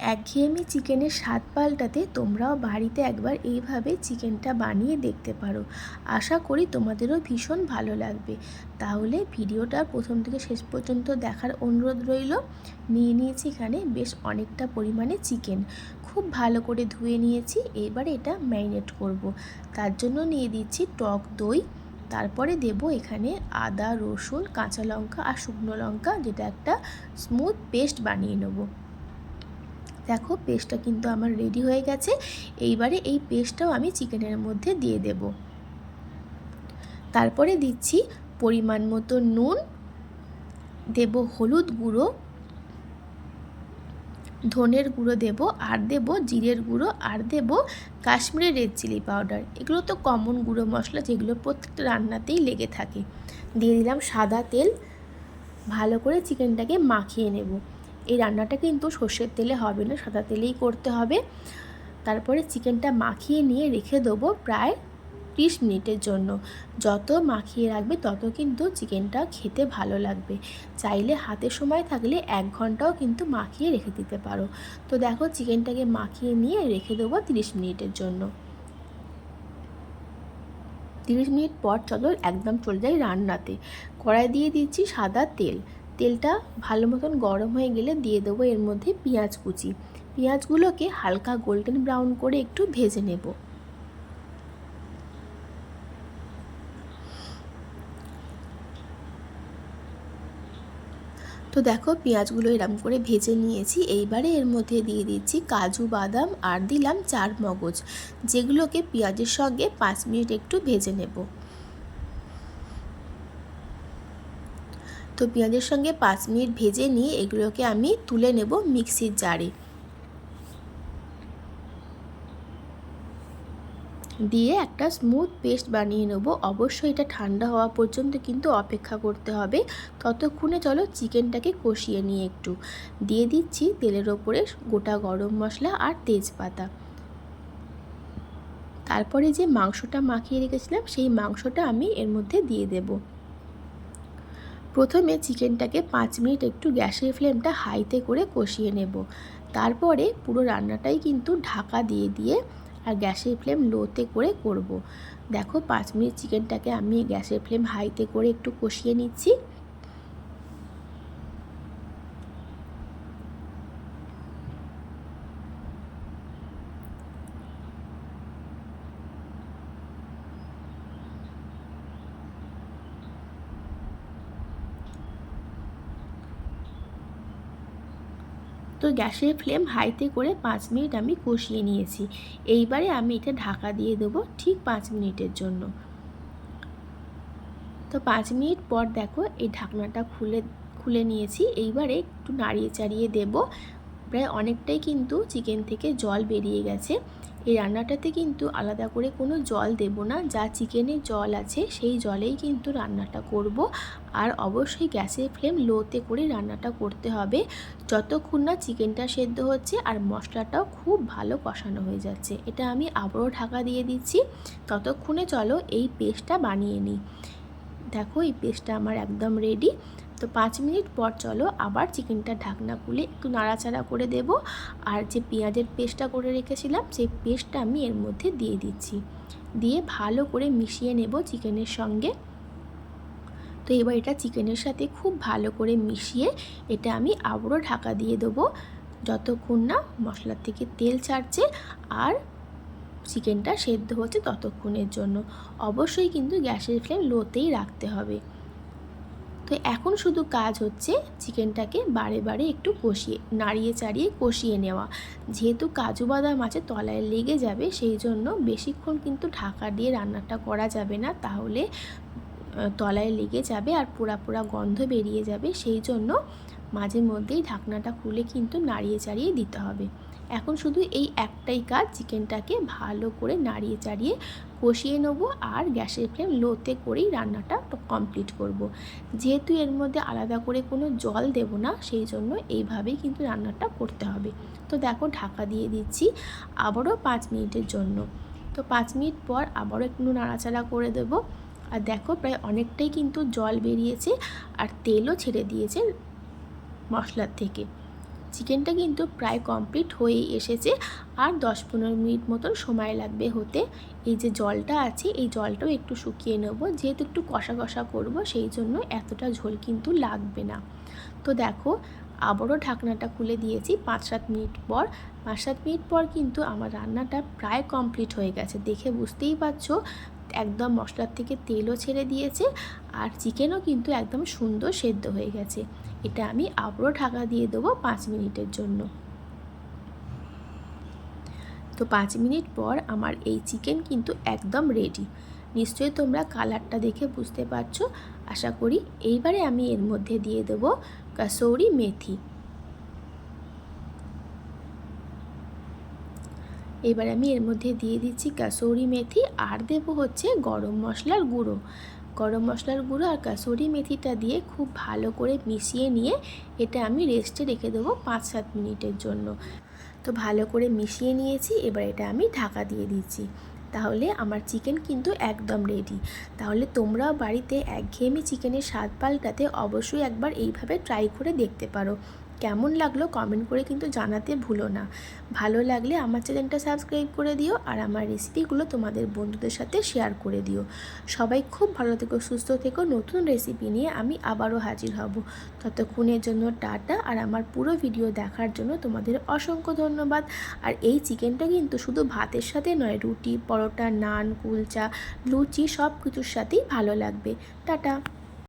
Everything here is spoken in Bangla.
একঘেয়েমি চিকেনের স্বাদ পাল্টাতে তোমরাও বাড়িতে একবার এইভাবে চিকেনটা বানিয়ে দেখতে পারো। আশা করি তোমাদেরও ভীষণ ভালো লাগবে। তাহলে ভিডিওটা প্রথম থেকে শেষ পর্যন্ত দেখার অনুরোধ রইল। নিয়ে নিয়েছি এখানে বেশ অনেকটা পরিমাণে চিকেন। খুব ভালো করে ধুয়ে নিয়েছি, এবার এটা ম্যারিনেট করব। তার জন্য নিয়ে দিচ্ছি টক দই। তারপরে দেব এখানে আদা, রসুন, কাঁচা লঙ্কা আর শুকনো লঙ্কা, যেটা একটা স্মুথ পেস্ট বানিয়ে নেব। দেখো পেস্টটা কিন্তু আমার রেডি হয়ে গেছে। এইবারে এই পেস্টটাও আমি চিকেনের মধ্যে দিয়ে দেব। তারপরে দিচ্ছি পরিমাণ মতো নুন, দেব হলুদ গুঁড়ো, ধনের গুঁড়ো দেব, আর দেব জিরের গুঁড়ো, আর দেব কাশ্মীরি রেড চিলি পাউডার এগুলো তো কমন গুঁড়ো মশলা যেগুলো প্রত্যেকটা রান্নাতেই লেগে থাকে। দিয়ে দিলাম সাদা তেল। ভালো করে চিকেনটাকে মাখিয়ে নেব। এই রান্নাটা কিন্তু সর্ষের তেলে হবে না, সাদা তেলেই করতে হবে। তারপরে চিকেনটা মাখিয়ে নিয়ে রেখে দেবো প্রায় ত্রিশ মিনিটের জন্য। যত মাখিয়ে রাখবে তত কিন্তু চিকেনটা খেতে ভালো লাগবে। চাইলে হাতে সময় থাকলে এক ঘন্টাও কিন্তু মাখিয়ে রেখে দিতে পারো। তো দেখো চিকেনটাকে মাখিয়ে নিয়ে রেখে দেবো তিরিশ মিনিটের জন্য। তিরিশ মিনিট পর চলো একদম চলে যাই রান্নাতে। কড়াই দিয়ে দিচ্ছি সাদা তেল। তেলটা ভালো মতন গরম হয়ে গেলে দিয়ে দেবো এর মধ্যে পেঁয়াজ কুচি। পেঁয়াজগুলোকে হালকা গোল্ডেন ব্রাউন করে একটু ভেজে নেব। তো দেখো পেঁয়াজগুলো এরম করে ভেজে নিয়েছি। এইবারে এর মধ্যে দিয়ে দিচ্ছি কাজু বাদাম আর দিলাম চার মগজ। যেগুলোকে পেঁয়াজের সঙ্গে পাঁচ মিনিট একটু ভেজে নেব। তো পেঁয়াজের সঙ্গে পাঁচ মিনিট ভেজে নিয়ে এগুলোকে আমি তুলে নেব মিক্সির জারে। দিয়ে একটা স্মুথ পেস্ট বানিয়ে নেব। অবশ্যই এটা ঠান্ডা হওয়া পর্যন্ত কিন্তু অপেক্ষা করতে হবে। ততক্ষণে চলো চিকেনটাকে কষিয়ে নিয়ে একটু। দিয়ে দিচ্ছি তেলের ওপরে গোটা গরম মশলা আর তেজপাতা। তারপরে যে মাংসটা মাখিয়ে রেখেছিলাম, সেই মাংসটা আমি এর মধ্যে দিয়ে দেবো। প্রথমে চিকেনটাকে পাঁচ মিনিট একটু গ্যাসের ফ্লেমটা হাইতে করে কষিয়ে নেব তারপরে পুরো রান্নাটাই কিন্তু ঢাকা দিয়ে দিয়ে আর গ্যাসের ফ্লেম লোতে করে করব। দেখো, পাঁচ মিনিট চিকেনটাকে আমি গ্যাসের ফ্লেম হাইতে করে একটু কষিয়ে নিচ্ছি তো গ্যাসের ফ্লেম হাইতে করে পাঁচ মিনিট আমি কষিয়ে নিয়েছি। এইবারে আমি এটা ঢাকা দিয়ে দেবো ঠিক পাঁচ মিনিটের জন্য। তো পাঁচ মিনিট পর দেখো এই ঢাকনাটা খুলে খুলে নিয়েছি। এইবারে একটু নাড়িয়ে চাড়িয়ে দেব। প্রায় অনেকটাই কিন্তু চিকেন থেকে জল বেরিয়ে গেছে। এই রান্নাটাতে কিন্তু আলাদা করে কোনো জল দেব না। যা চিকেনে জল আছে সেই জলেই কিন্তু রান্নাটা করব। আর অবশ্যই গ্যাসের ফ্লেম লোতে করে রান্নাটা করতে হবে। যতক্ষণ না চিকেনটা সেদ্ধ হচ্ছে আর মশলাটাও খুব ভালো কষানো হয়ে যাচ্ছে। এটা আমি আবারও ঢাকা দিয়ে দিচ্ছি। ততক্ষণে চলো এই পেস্টটা বানিয়ে নিই। দেখো এই পেস্টটা আমার একদম রেডি তো পাঁচ মিনিট পর চলো আবার চিকেনটা ঢাকনা খুলে একটু নাড়াচাড়া করে দেব। আর যে পেঁয়াজের পেস্টটা করে রেখেছিলাম, সেই পেস্টটা আমি এর মধ্যে দিয়ে দিচ্ছি। দিয়ে ভালো করে মিশিয়ে নেব চিকেনের সঙ্গে। তো এবার এটা চিকেনের সাথে খুব ভালো করে মিশিয়ে এটা আমি আবারও ঢাকা দিয়ে দেবো। যতক্ষণ না মশলার থেকে তেল ছাড়ছে আর চিকেনটা সেদ্ধ হচ্ছে ততক্ষণের জন্য। অবশ্যই কিন্তু গ্যাসের ফ্লেম লোতেই রাখতে হবে। তো এখন শুধু কাজ হচ্ছে চিকেনটাকে বারে বারে একটু কষিয়ে, নাড়িয়ে চাড়িয়ে কষিয়ে নেওয়া। যেহেতু কাজু বাদাম আছে তলায় লেগে যাবে, সেই জন্য বেশিক্ষণ কিন্তু ঢাকা দিয়ে রান্নাটা করা যাবে না। তাহলে তলায় লেগে যাবে আর পোড়া পোড়া গন্ধ বেরিয়ে যাবে। সেই জন্য মাঝে মধ্যেই ঢাকনাটা খুলে কিন্তু নাড়িয়ে চাড়িয়ে দিতে হবে। এখন শুধু এই একটাই কাজ, চিকেনটাকে ভালো করে নাড়িয়ে চাড়িয়ে কষিয়ে নেব আর গ্যাসের ফ্লেম লোতে করেই রান্নাটা কমপ্লিট করব। যেহেতু এর মধ্যে আলাদা করে কোনো জল দেব না, সেই জন্য এইভাবেই কিন্তু রান্নাটা করতে হবে। তো দেখো ঢাকা দিয়ে দিচ্ছি আবারও পাঁচ মিনিটের জন্য। তো পাঁচ মিনিট পর আবারও একটু নাড়াচাড়া করে দেব। আর দেখো প্রায় অনেকটাই কিন্তু জল বেরিয়েছে আর তেলও ছেড়ে দিয়েছে মশলার থেকে। চিকেনটা কিন্তু প্রায় কমপ্লিট হয়েই এসেছে। আর দশ পনেরো মিনিট মতন সময় লাগবে হতে। এই যে জলটা আছে, এই জলটাও একটু শুকিয়ে নেব। যেহেতু একটু কষা কষা করব, সেই জন্য এতটা ঝোল কিন্তু লাগবে না। তো দেখো, আবারও ঢাকনাটা খুলে দিয়েছি পাঁচ সাত মিনিট পর। পাঁচ সাত মিনিট পর কিন্তু আমার রান্নাটা প্রায় কমপ্লিট হয়ে গেছে। দেখে বুঝতেই পারছ একদম মশলার থেকে তেলও ছেড়ে দিয়েছে আর চিকেনও কিন্তু একদম সুন্দর সেদ্ধ হয়ে গেছে। এটা আমি আবারও ঢাকা দিয়ে দেবো পাঁচ মিনিটের জন্য। তো পাঁচ মিনিট পর আমার এই চিকেন কিন্তু একদম রেডি নিশ্চয়ই তোমরা কালারটা দেখে বুঝতে পারছ। আশা করি এইবারে আমি এর মধ্যে দিয়ে দেবো কাসৌরি মেথি। এবার আমি এর মধ্যে দিয়ে দিচ্ছি কাসৌরি মেথি, আর দেবো হচ্ছে গরম মশলার গুঁড়ো। গরম মশলার গুঁড়ো আর কাসৌরি মেথিটা দিয়ে খুব ভালো করে মিশিয়ে নিয়ে এটা আমি রেস্টে রেখে দেবো পাঁচ সাত মিনিটের জন্য। তো ভালো করে মিশিয়ে নিয়েছি, এবার এটা আমি ঢাকা দিয়ে দিচ্ছি। তাহলে আমার চিকেন কিন্তু একদম রেডি তাহলে তোমরাও বাড়িতে একঘেয়েমি চিকেনের স্বাদ পাল্টাতে অবশ্যই একবার এইভাবে ট্রাই করে দেখতে পারো। কেমন লাগল কমেন্ট করে কিন্তু জানাতে ভুলো না। ভালো লাগলে আমার চ্যানেলটা সাবস্ক্রাইব করে দিও আর আমার রেসিপিগুলো তোমাদের বন্ধুদের সাথে শেয়ার করে দিও। সবাই খুব ভালো থেকো, সুস্থ থেকো। নতুন রেসিপি নিয়ে আমি আবারও হাজির হব। ততক্ষণের জন্য টাটা আর আমার পুরো ভিডিও দেখার জন্য তোমাদের অসংখ্য ধন্যবাদ। আর এই চিকেনটা কিন্তু শুধু ভাতের সাথে নয়, রুটি, পরোটা, নান, কুলচা, লুচি সব কিছুর সাথেই ভালো লাগবে। টাটা!